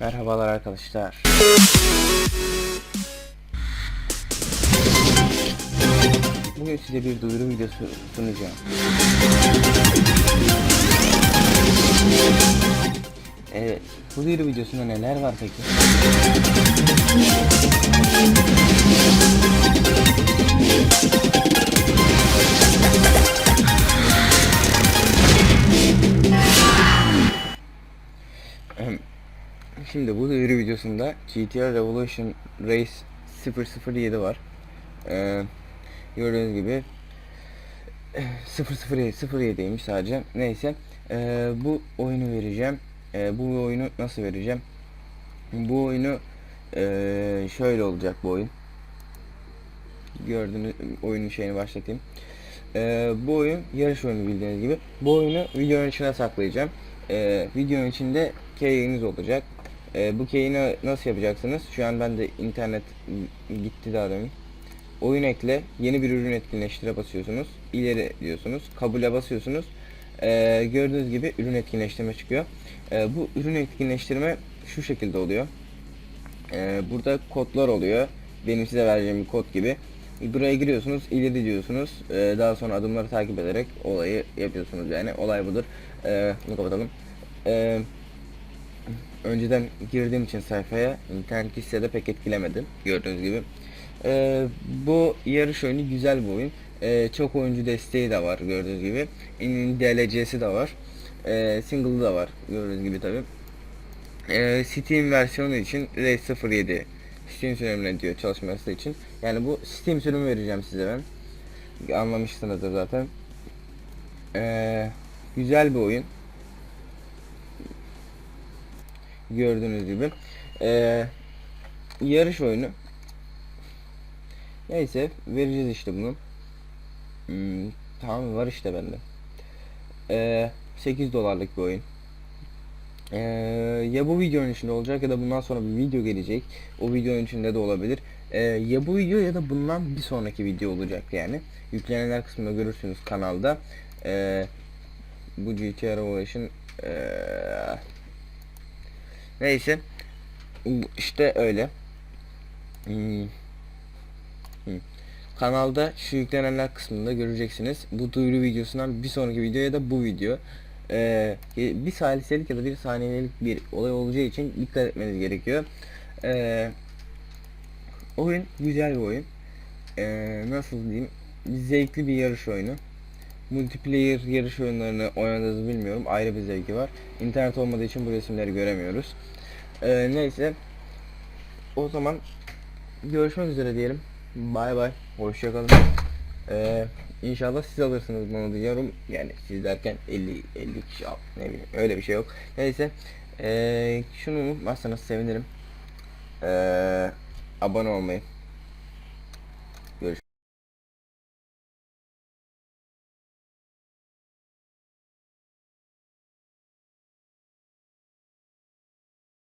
Merhabalar arkadaşlar. Bugün size bir duyuru videosu sunacağım. Evet, bu duyuru videosunda neler var peki? Şimdi bu duyuru videosunda GTR Revolution Race 007 var. Ee, gördüğünüz gibi eh, 007 07'ymiş sadece. Neyse. Ee, bu oyunu vereceğim. Ee, bu oyunu nasıl vereceğim? Bu oyunu ee, şöyle olacak bu oyun. Gördüğünüz oyunun şeyini başlatayım. Ee, bu oyun yarış oyunu bildiğiniz gibi. Bu oyunu videonun içine saklayacağım. Ee, videonun içinde key'iniz olacak. Ee, bu key'ini nasıl yapacaksınız? Şu an ben de internet gitti daha demin. Oyun ekle, yeni bir ürün etkinleştire basıyorsunuz. İleri diyorsunuz. Kabule basıyorsunuz. Ee, gördüğünüz gibi ürün etkinleştirme çıkıyor. Ee, bu ürün etkinleştirme şu şekilde oluyor. Ee, burada kodlar oluyor. Benim size vereceğim bir kod gibi. Buraya giriyorsunuz, ileri diyorsunuz. Ee, daha sonra adımları takip ederek olayı yapıyorsunuz yani. Olay budur. Ee, bunu kapatalım. Ee, önceden girdiğim için sayfaya internet hissede pek etkilemedim. Gördüğünüz gibi. Ee, bu yarış oyunu güzel bir oyun. Ee, çok oyuncu desteği de var gördüğünüz gibi. DLC'si de var. Ee, single'ı da var gördüğünüz gibi tabi. Ee, Steam versiyonu için Race 07 Steam sürümüne diyor çalışması için. Yani bu Steam sürümü vereceğim size ben. Anlamışsınızdır zaten. Ee, güzel bir oyun. Gördüğünüz gibi. Ee, yarış oyunu. Neyse vereceğiz işte bunu. Hmm, tamam var işte bende. Ee, 8 dolarlık bir oyun. Ee, ya bu videonun içinde olacak ya da bundan sonra bir video gelecek. O videonun içinde de olabilir. Ee, ya bu video ya da bundan bir sonraki video olacak yani. Yüklenenler kısmında görürsünüz kanalda. Ee, bu GTR Revolution ee, neyse işte öyle. Hmm. Hmm. Kanalda şu yüklenenler kısmında göreceksiniz. Bu duyuru videosundan bir sonraki video ya da bu video. Ee, bir saliselik ya da bir saniyelik bir olay olacağı için dikkat etmeniz gerekiyor. Ee, oyun güzel bir oyun. Ee, nasıl diyeyim? Zevkli bir yarış oyunu. Multiplayer yarış oyunlarını oynadığınızı bilmiyorum. Ayrı bir zevki var. İnternet olmadığı için bu resimleri göremiyoruz. Ee, neyse. O zaman görüşmek üzere diyelim. Bay bay. Hoşçakalın. Ee, inşallah siz alırsınız bunu diyorum. Yani siz derken 50 50 kişi al. Ne bileyim öyle bir şey yok. Neyse. Ee, şunu unutmazsanız sevinirim. Ee, abone olmayı,